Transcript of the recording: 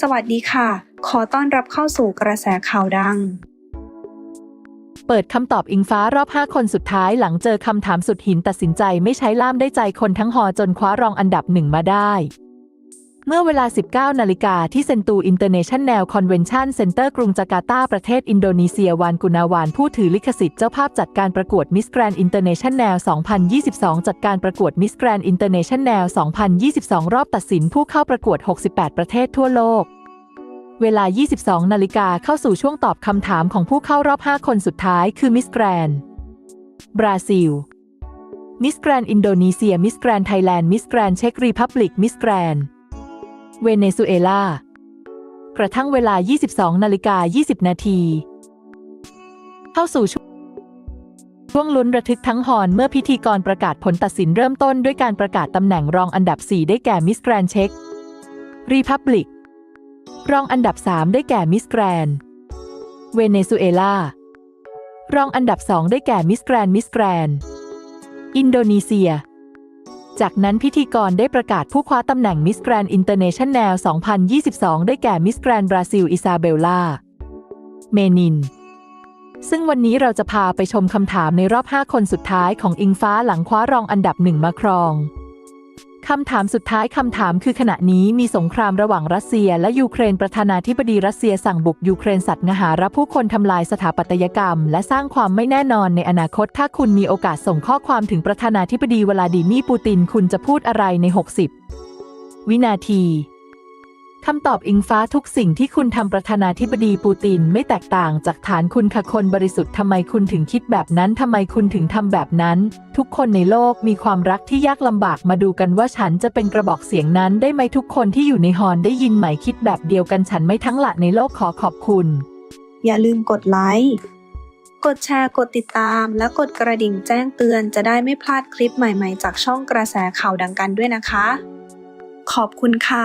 สวัสดีค่ะ ขอต้อนรับเข้าสู่กระแสข่าวดัง เปิดคำตอบอิงฟ้ารอบ 5 คนสุดท้ายหลังเจอคำถามสุดหินตัดสินใจไม่ใช้ล่ามได้ใจคนทั้งหอจนคว้ารองอันดับหนึ่งมาได้ เมื่อเวลา 19 นาฬิกาที่เซนตูอินเตอร์เนชันแนลคอนเวนชั่นเซ็นเตอร์กรุงจาการ์ตา ประเทศอินโดนีเซียวานกุนาวานผู้ถือลิขสิทธิ์เจ้าภาพจัดการประกวดมิสแกรนอินเตอร์เนชันแนล 2022 จัดการประกวดมิสแกรนอินเตอร์เนชันแนล 2022 รอบตัดสินผู้เข้าประกวด 68 ประเทศทั่วโลก เวลา 22 นาฬิกาเข้าสู่ช่วงตอบคำถามของผู้เข้ารอบ 5 คนสุดท้าย คือมิสแกรนบราซิล มิสแกรนอินโดนีเซีย มิสแกรนไทยแลนด์ มิสแกรนเช็กรีพับลิก มิสแกรน เวเนซุเอลา กระทั่งเวลา 22 นาฬิกา 20 นาที เข้าสู่ช่วงช่วงลุ้นระทึกทั้งหอนเมื่อพิธีกรประกาศผลตัดสินเริ่มต้นด้วยการประกาศตำแหน่งรองอันดับ 4 ได้แก่มิสแกรนเช็กรีพับลิก รองอันดับ 3 ได้แก่มิสแกรนเวเนซุเอลา รองอันดับ 2 ได้แก่มิสแกรนมิสแกรนอินโดนีเซีย จากนั้นพิธีกรได้ประกาศผู้คว้าตำแหน่งมิสแกรนอินเตอร์เนชันแนล 2022 ได้แก่มิสแกรนบราซิล อิซาเบลลาเมนิน ซึ่งวันนี้เราจะพาไปชมคำถามในรอบ 5 คนสุดท้ายของอิงฟ้าหลังคว้ารองอันดับหนึ่งมาครอง คำถามสุดท้ายคำถามคือขณะนี้มีสงครามระหว่างรัสเซีย และยูเครนประธานาธิบดีรัสเซียสั่งบุกยูเครนสัตว์งหารับผู้คนทำลายสถาปัตยกรรม และสร้างความไม่แน่นอนในอนาคต ถ้าคุณมีโอกาสส่งข้อความถึงประธานาธิบดีวลาดิมีร์ปูติน คุณจะพูดอะไรใน 60 วินาที คำตอบอิงฟ้าทุกสิ่งที่คุณทำประธานาธิบดีปูตินไม่แตกต่างจากฐานคุณค่ะคนบริสุทธิ์ทำไมคุณถึงคิดแบบนั้นทำไมคุณถึงทำแบบนั้น ทุกคนในโลกมีความรักที่ยากลำบากมาดูกันว่าฉันจะเป็นกระบอกเสียงนั้นได้ไหมทุกคนที่อยู่ในฮอนได้ยินไหมคิดแบบเดียวกันฉันไม่ทั้งละในโลกขอขอบคุณ อย่าลืมกดไลค์ กดแชร์ กดติดตาม และกดกระดิ่งแจ้งเตือนจะได้ไม่พลาดคลิปใหม่ๆ จากช่องกระแสข่าวดังกันด้วยนะคะ ขอบคุณค่ะ